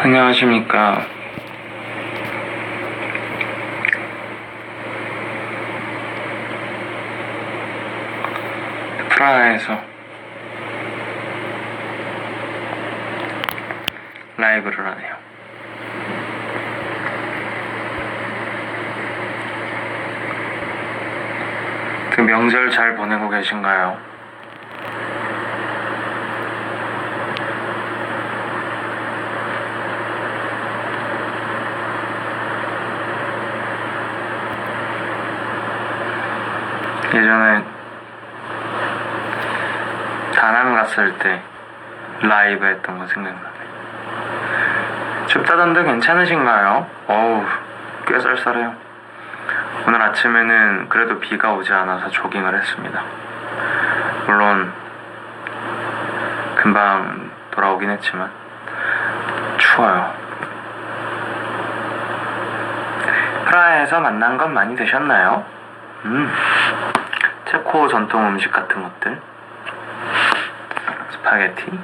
안녕하십니까. 프라하에서 라이브를 하네요. 그 명절 잘 보내고 계신가요? 예전에 다낭 갔을 때 라이브 했던 거 생각나네. 춥다던데 괜찮으신가요? 어우, 꽤 쌀쌀해요. 오늘 아침에는 그래도 비가 오지 않아서 조깅을 했습니다. 물론, 금방 돌아오긴 했지만, 추워요. 프라하에서 만난 건 많이 드셨나요? 음, 체코 전통 음식 같은 것들. 스파게티.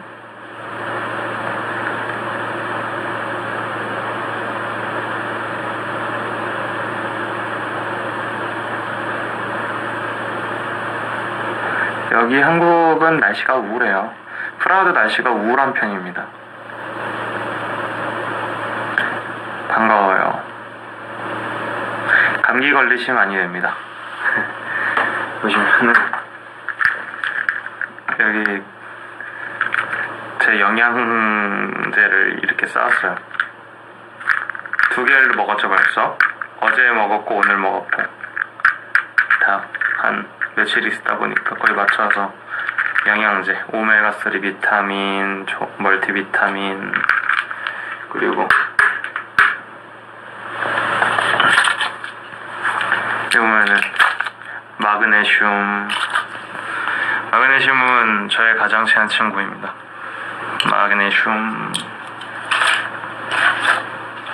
여기 한국은 날씨가 우울해요. 프라하도 날씨가 우울한 편입니다. 반가워요. 감기 걸리시면 아니 됩니다. 보시면은 여기 제 영양제를 이렇게 쌓았어요. 두 개를 먹었죠 벌써. 어제 먹었고 오늘 먹었고 다 한 며칠 있다 보니까 거의 맞춰서 영양제, 오메가3 비타민, 조- 멀티비타민 그리고 여기 보면은 마그네슘. 마그네슘은 저의 가장 친한 친구입니다. 마그네슘.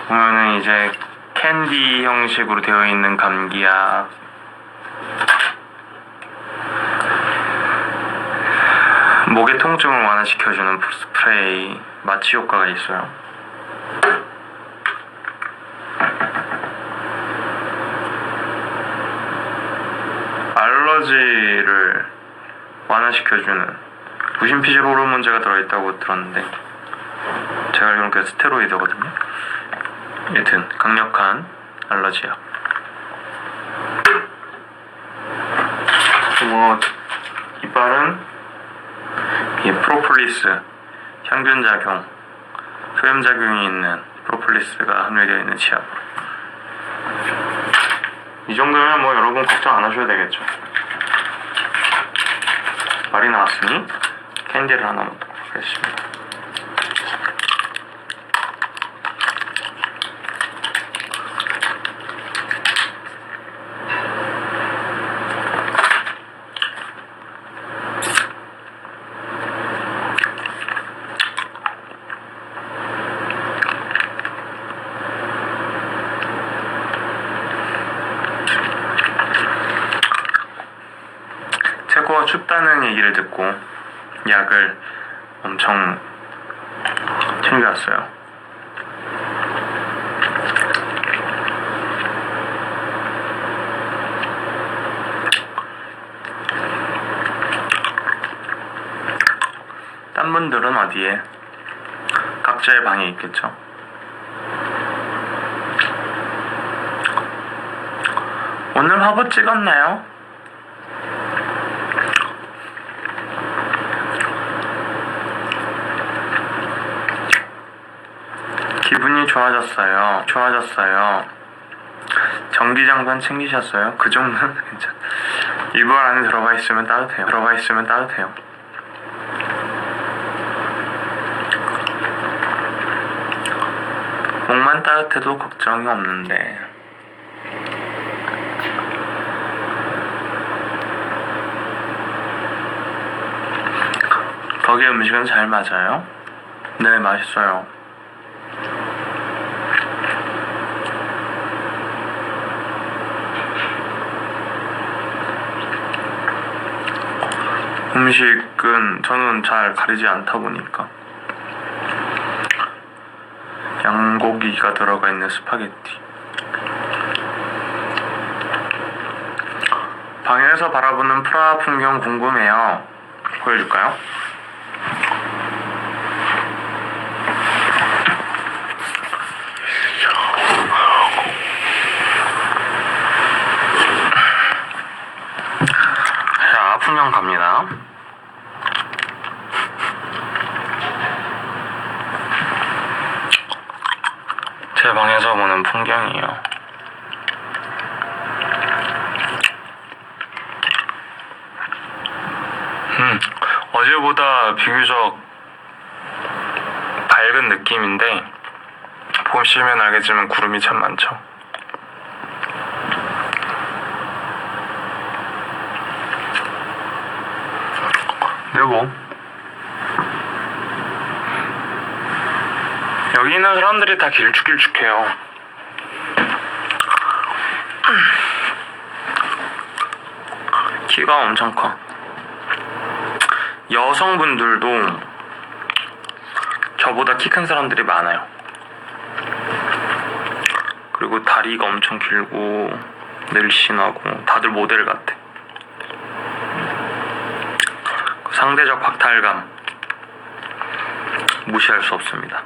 보면은 이제 캔디 형식으로 되어 있는 감기약 목의 통증을 완화시켜주는 스프레이 마취 효과가 있어요 알러지를 완화시켜주는 무심피질 호르몬제가 들어있다고 들었는데 제가 알기로는 그게 스테로이드거든요. 여튼 강력한 알러지약 뭐 이빨은 이 프로폴리스 향균 작용 소염 작용이 있는 프로폴리스가 함유되어 있는 치약. 이 정도면 뭐 여러분 걱정 안 하셔도 되겠죠 말이 나왔으니 캔디를 하나 먹도록 하겠습니다 춥다는 얘기를 듣고 약을 엄청 챙겨왔어요. 딴 분들은 어디에? 각자의 방에 있겠죠. 오늘 화보 찍었나요? 기분이 좋아졌어요. 좋아졌어요. 전기장판 챙기셨어요? 그 정도는 괜찮. 이불 안에 들어가 있으면 따뜻해요. 들어가 있으면 따뜻해요. 목만 따뜻해도 걱정이 없는데. 거기 음식은 잘 맞아요? 네, 맛있어요. 음식은 저는 잘 가리지 않다 보니까 불고기가 들어가 있는 스파게티. 방에서 바라보는 프라하 풍경 궁금해요. 보여줄까요? 자, 풍경 갑니다. 제 방에서 보는 풍경이에요. 음, 어제보다 비교적 밝은 느낌인데 보시면 알겠지만 구름이 참 많죠. 여보. 여기 있는 사람들이 다 길쭉길쭉해요. 키가 엄청 커. 여성분들도 저보다 키 큰 사람들이 많아요. 그리고 다리가 엄청 길고 늘씬하고 다들 모델 같아. 그 상대적 박탈감 무시할 수 없습니다.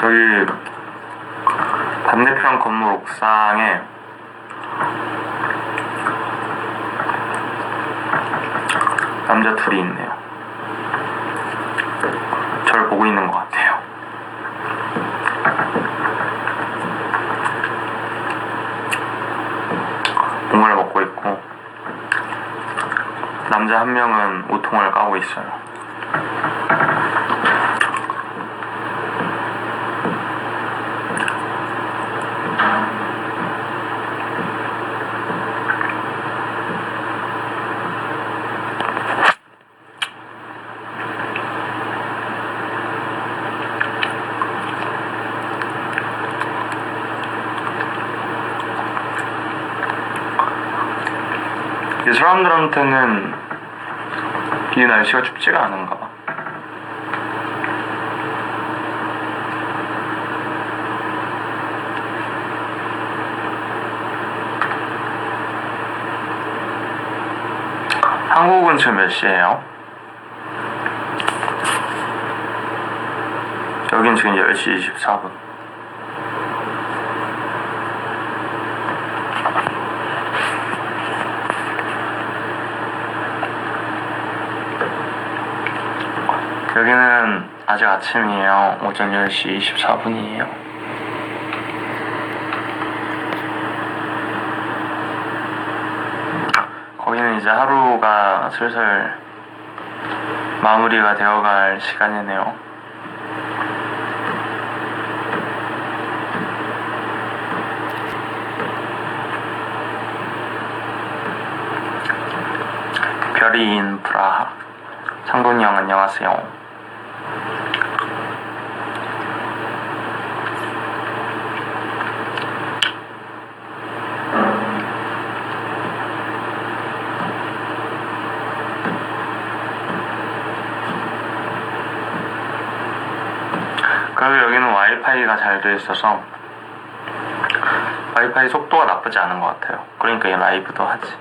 저기 반대편 건물 옥상에 남자 둘이 있네요. 절 보고 있는 것 같아요. 공을 먹고 있고 남자 한 명은 우통을 까고 있어요. 이 사람들한테는 이 날씨가 춥지가 않은가 봐. 한국은 지금 몇 시예요? 여긴 지금 10시 24분. 여기는 아직 아침이에요. 오전 10시 24분이에요. 거기는 이제 하루가 슬슬 마무리가 되어갈 시간이네요. 별이인 브라하. 상돈이 형 안녕하세요. 그리고 여기는 와이파이가 잘 돼 있어서 와이파이 속도가 나쁘지 않은 것 같아요. 그러니까 이 라이브도 하지.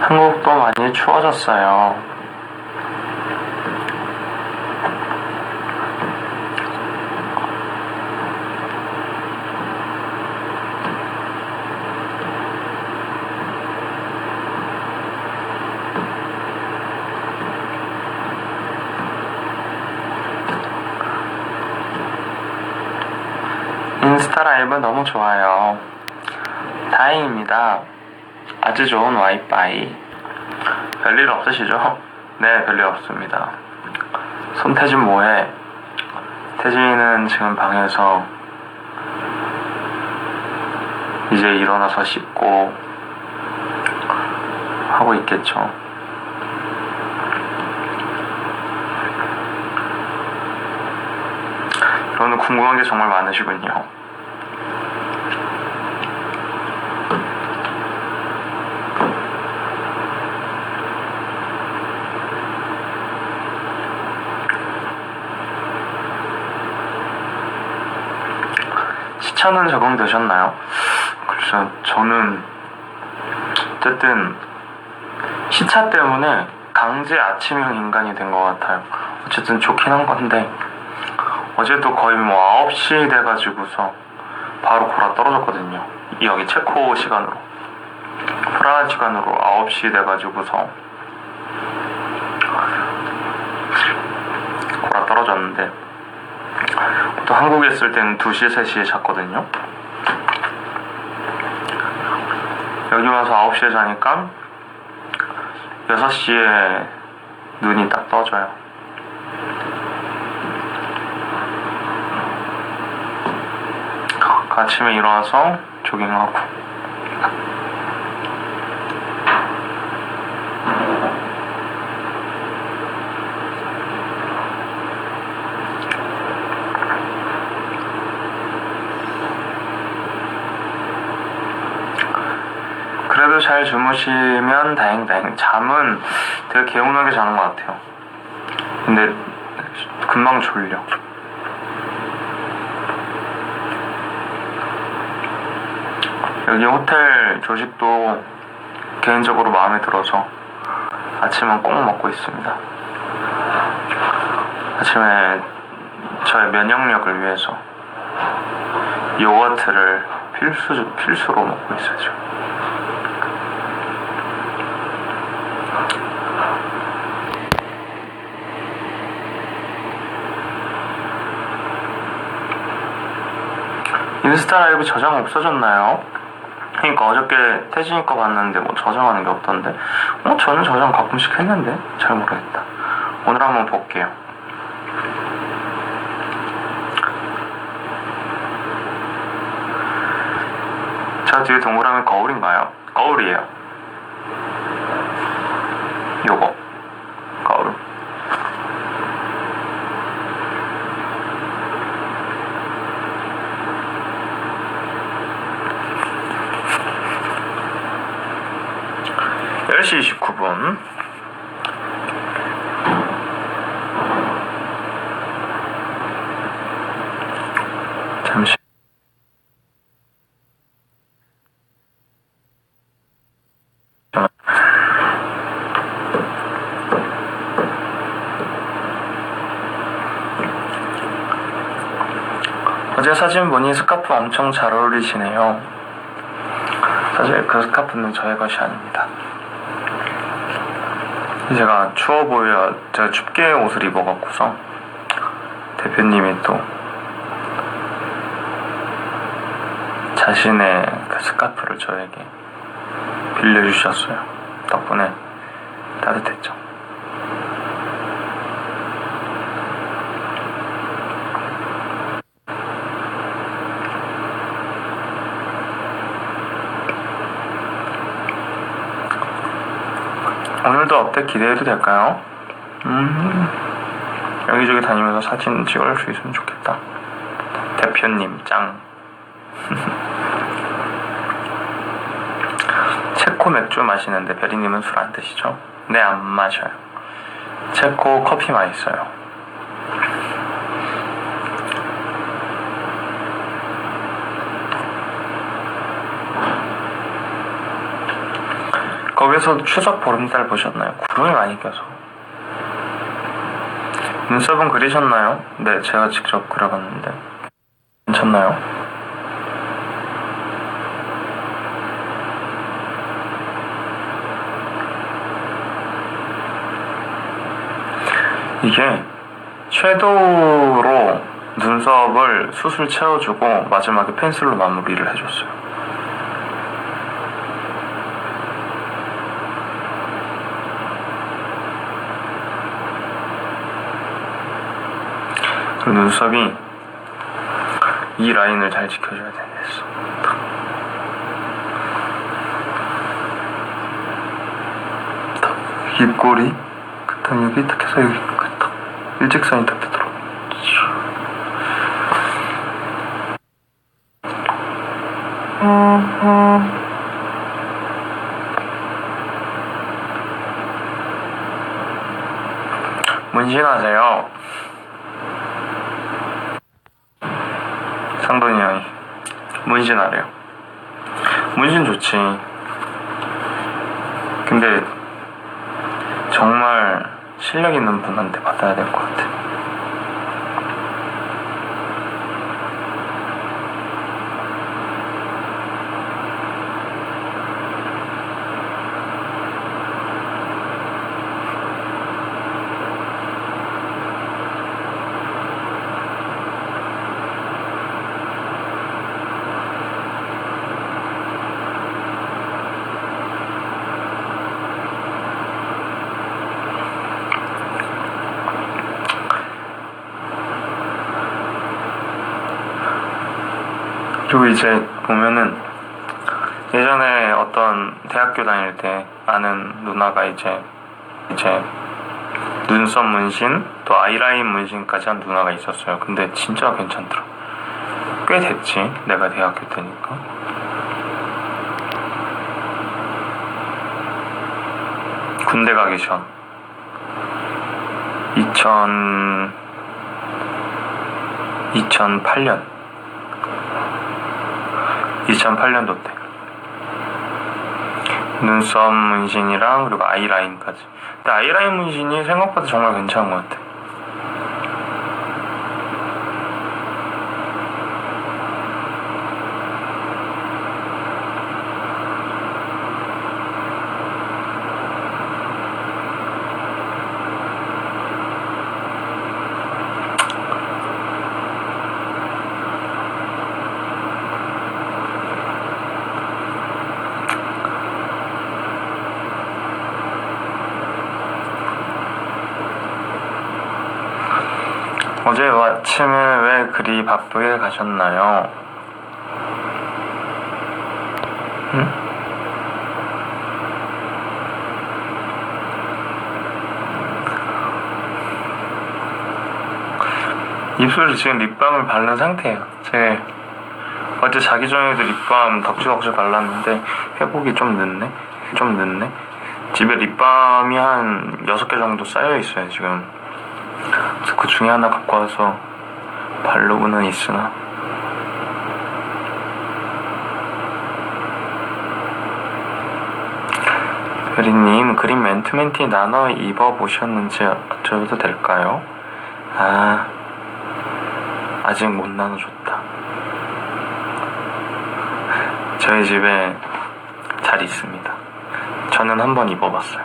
한국도 많이 추워졌어요. 인스타 라이브 너무 좋아요. 다행입니다. 아주 좋은 와이파이. 별일 없으시죠? 네, 별일 없습니다. 손태진 뭐해? 태진이는 지금 방에서 이제 일어나서 씻고 하고 있겠죠. 여러분 궁금한 게 정말 많으시군요. 시차는 적응되셨나요? 글쎄요, 저는 어쨌든 시차 때문에 강제 아침형 인간이 된 것 같아요. 어쨌든 좋긴 한 건데 어제도 거의 뭐 9시 돼가지고서 바로 골아 떨어졌거든요. 여기 체코 시간으로. 프라하 시간으로 9시 돼가지고서 골아 떨어졌는데 또 한국에 있을 때는 2시, 3시에 잤거든요. 여기 와서 9시에 자니까 6시에 눈이 딱 떠져요. 아침에 일어나서 조깅하고. 그래도 잘 주무시면 다행 다행. 잠은 되게 개운하게 자는 것 같아요. 근데 금방 졸려 여기 호텔 조식도 개인적으로 마음에 들어서 아침은 꼭 먹고 있습니다. 아침에 저의 면역력을 위해서 요거트를 필수 필수로 먹고 있어요. 인스타 라이브 저장 없어졌나요? 그러니까 어저께 태진이 거 봤는데 뭐 저장하는 게 없던데. 어 저는 저장 가끔씩 했는데? 잘 모르겠다. 오늘 한번 볼게요. 저 뒤에 동그라미 거울인가요? 거울이에요 요거 거울 (10시 29분) 잠시 어제 사진 보니 스카프 엄청 잘 어울리시네요. 사실 그 스카프는 저의 것이 아닙니다. 제가 추워 보여, 제가 춥게 옷을 입어갖고서 대표님이 또 자신의 그 스카프를 저에게 빌려주셨어요. 덕분에 따뜻했죠. 오늘도 업데이트 기대해도 될까요? 음, 여기저기 다니면서 사진 찍을 수 있으면 좋겠다. 대표님, 짱. 체코 맥주 마시는데 베리님은 술 안 드시죠? 네, 안 마셔요. 체코 커피 맛있어요. 거기서 추석 보름달 보셨나요? 구름이 많이 껴서. 눈썹은 그리셨나요? 네, 제가 직접 그려봤는데. 괜찮나요? 이게 섀도우로 눈썹을 수술 채워주고 마지막에 펜슬로 마무리를 해줬어요. 그 눈썹이 이 라인을 잘 지켜줘야 되겠어. 입꼬리 그다음 여기 딱 해서 여기 딱 일직선이 딱 되더라고 문신하세요 상돈이 형이. 문신하래요. 문신 좋지. 근데 정말 실력 있는 분한테 받아야 될 것 같아. 그리고 이제 보면은 예전에 어떤 대학교 다닐 때 아는 누나가 이제 이제 눈썹 문신 또 아이라인 문신까지 한 누나가 있었어요. 근데 진짜 괜찮더라. 꽤 됐지 내가 대학교 때니까. 군대 가기 전 2000 2008년 2008년도 때 눈썹 문신이랑 그리고 아이라인까지. 근데 아이라인 문신이 생각보다 정말 괜찮은 것 같아 어제 아침에 왜 그리 바쁘게 가셨나요? 응? 입술에 지금 립밤을 바른 상태예요. 제 어제 자기 전에도 립밤 덕지덕지 발랐는데 회복이 좀 늦네? 좀 늦네? 집에 립밤이 한 6개 정도 쌓여 있어요, 지금. 중에 하나 갖고 와서 바르고는 있으나 별이님 그림 멘트멘티 나눠 입어보셨는지 여쭤봐도 될까요? 아 아직 못 나눠줬다. 저희 집에 잘 있습니다. 저는 한 번 입어봤어요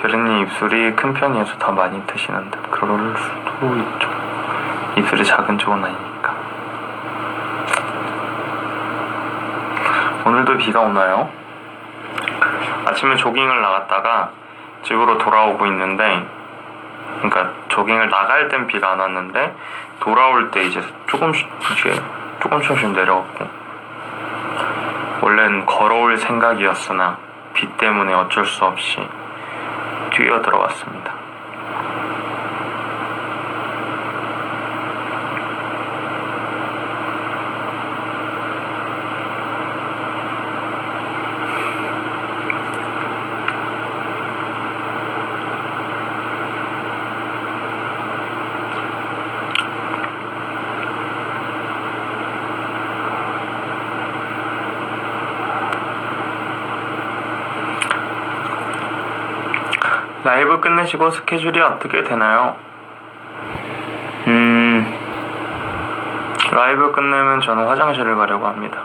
별이님 입술이 큰 편이어서 더 많이 드시는 듯 그럴 수도 있죠. 입술이 작은 쪽은 아니니까. 오늘도 비가 오나요? 아침에 조깅을 나갔다가 집으로 돌아오고 있는데 그러니까 조깅을 나갈 땐 비가 안 왔는데 돌아올 때 이제 조금씩 이제 조금씩 내려왔고. 원래는 걸어올 생각이었으나 비 때문에 어쩔 수 없이 뛰어 들어왔습니다. 라이브 끝내시고 스케줄이 어떻게 되나요? 음, 라이브 끝내면 저는 화장실을 가려고 합니다.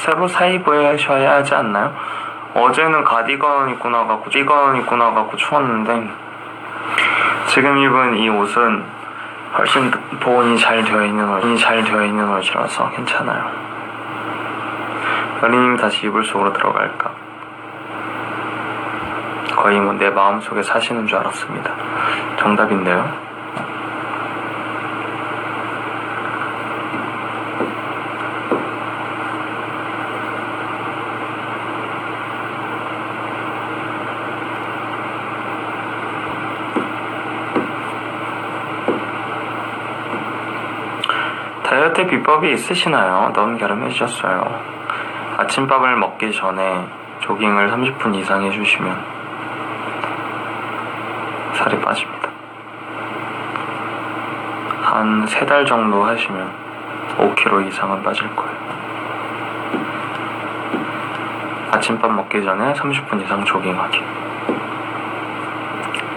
새로 사 입으셔야 하지 않나요? 어제는 가디건 입고 나가고 디건 입고 나가고 추웠는데 지금 입은 이 옷은 훨씬 보온이 잘 되어 있는 옷이 잘 되어 있는 옷이라서 괜찮아요. 연희님 다시 이불 속으로 들어갈까? 거의 뭐 내 마음속에 사시는 줄 알았습니다. 정답인데요. 다이어트 비법이 있으시나요? 너무 갸름해 지셨어요. 아침밥을 먹기 전에 조깅을 30분 이상 해주시면 살이 빠집니다. 한 세 달 정도 하시면 5kg 이상은 빠질 거예요. 아침밥 먹기 전에 30분 이상 조깅하기.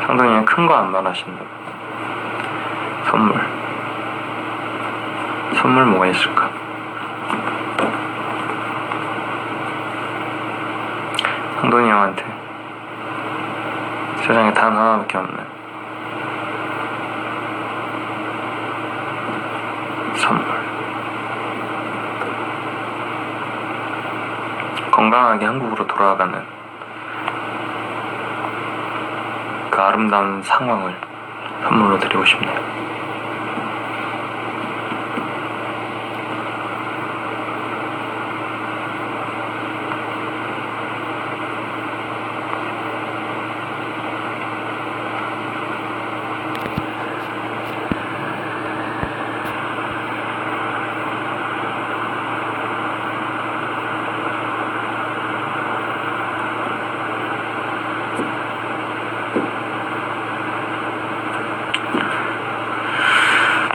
상당히 큰 거 안 말하신다. 선물. 선물 뭐가 있을까? 상돈이 형한테 세상에 단 하나밖에 없는 선물. 건강하게 한국으로 돌아가는 그 아름다운 상황을 선물로 드리고 싶네요.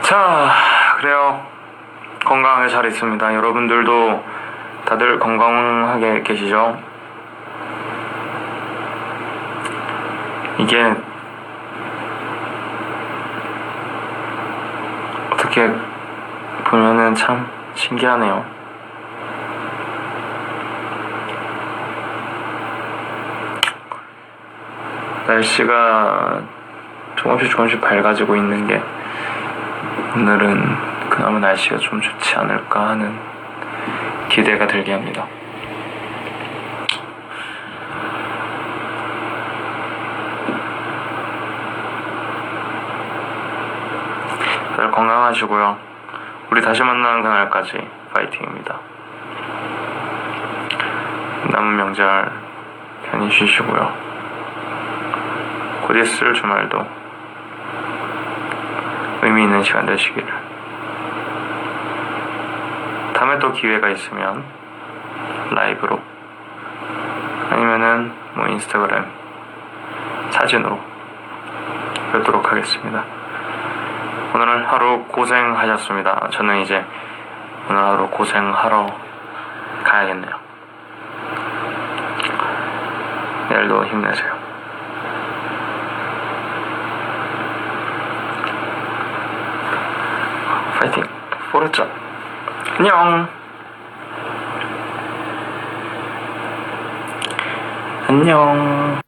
자, 그래요. 건강하게 잘 있습니다. 여러분들도 다들 건강하게 계시죠? 이게 어떻게 보면은 참 신기하네요. 날씨가 조금씩 조금씩 밝아지고 있는 게 오늘은 그나마 날씨가 좀 좋지 않을까 하는 기대가 들게 합니다. 다들 건강하시고요. 우리 다시 만나는 그날까지 파이팅입니다. 남은 명절 편히 쉬시고요. 곧 있을 주말도 의미 있는 시간 되시기를. 다음에 또 기회가 있으면 라이브로 아니면은 뭐 인스타그램 사진으로 뵙도록 하겠습니다. 오늘 하루 고생하셨습니다. 저는 이제 오늘 하루 고생하러 가야겠네요. 내일도 힘내세요. 파이팅 포르자 안녕 안녕